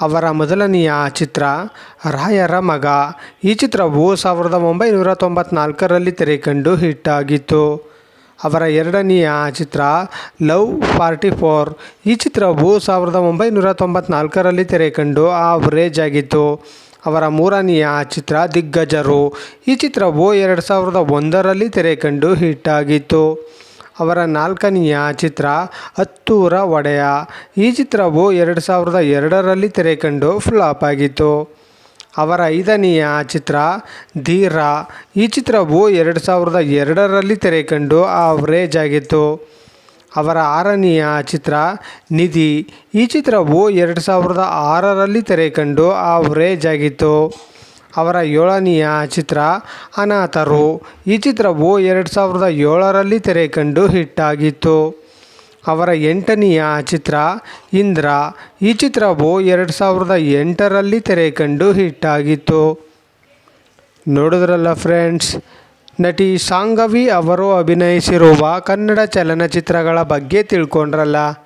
ಅವರ ಮೊದಲನೆಯ ಚಿತ್ರ ರಾಯರ ಮಗ. ಈ ಚಿತ್ರವು ಸಾವಿರದ ಒಂಬೈನೂರ ತೊಂಬತ್ನಾಲ್ಕರಲ್ಲಿ ತೆರೆಕಂಡು ಹಿಟ್ ಆಗಿತ್ತು ಅವರ ಎರಡನೆಯ ಚಿತ್ರ ಲವ್ ಫಾರ್ಟಿ ಫೋರ್. ಈ ಚಿತ್ರವು ಸಾವಿರದ ಒಂಬೈನೂರ ತೊಂಬತ್ನಾಲ್ಕರಲ್ಲಿ ತೆರೆಕಂಡು ಆವರೇಜ್ ಆಗಿತ್ತು. ಅವರ ಮೂರನೆಯ ಚಿತ್ರ ದಿಗ್ಗಜರು. ಈ ಚಿತ್ರವು ಎರಡು ಸಾವಿರದ ಒಂದರಲ್ಲಿ ತೆರೆಕಂಡು ಹಿಟ್ ಆಗಿತ್ತು ಅವರ ನಾಲ್ಕನೆಯ ಚಿತ್ರ ಹತ್ತೂರ ಒಡೆಯ. ಈ ಚಿತ್ರವು ಎರಡು ಸಾವಿರದ ಎರಡರಲ್ಲಿ ತೆರೆಕಂಡು ಫ್ಲಾಪ್ ಆಗಿತ್ತು. ಅವರ ಐದನೆಯ ಚಿತ್ರ ಧೀರ. ಈ ಚಿತ್ರವು ಎರಡು ಸಾವಿರದ ಎರಡರಲ್ಲಿ ತೆರೆಕಂಡು ಆವರೇಜ್ ಆಗಿತ್ತು. ಅವರ ಆರನೆಯ ಚಿತ್ರ ನಿಧಿ. ಈ ಚಿತ್ರವು ಎರಡು ಸಾವಿರದ ಆರರಲ್ಲಿ ತೆರೆಕಂಡು ಆವರೇಜ್ ಆಗಿತ್ತು. ಅವರ ಏಳನೆಯ ಚಿತ್ರ ಅನಾಥರು. ಈ ಚಿತ್ರವು ಎರಡು ಸಾವಿರದ ಏಳರಲ್ಲಿ ತೆರೆಕಂಡು ಹಿಟ್ಟಾಗಿತ್ತು. ಅವರ ಎಂಟನೆಯ ಚಿತ್ರ ಇಂದ್ರ. ಈ ಚಿತ್ರವು ಎರಡು ಸಾವಿರದ ಎಂಟರಲ್ಲಿ ತೆರೆಕಂಡು ಹಿಟ್ಟಾಗಿತ್ತು. ನೋಡಿದ್ರಲ್ಲ ಫ್ರೆಂಡ್ಸ್, ನಟಿ ಸಾಂಗವಿ ಅವರು ಅಭಿನಯಿಸಿರುವ ಕನ್ನಡ ಚಲನಚಿತ್ರಗಳ ಬಗ್ಗೆ ತಿಳ್ಕೊಂಡ್ರಲ್ಲ.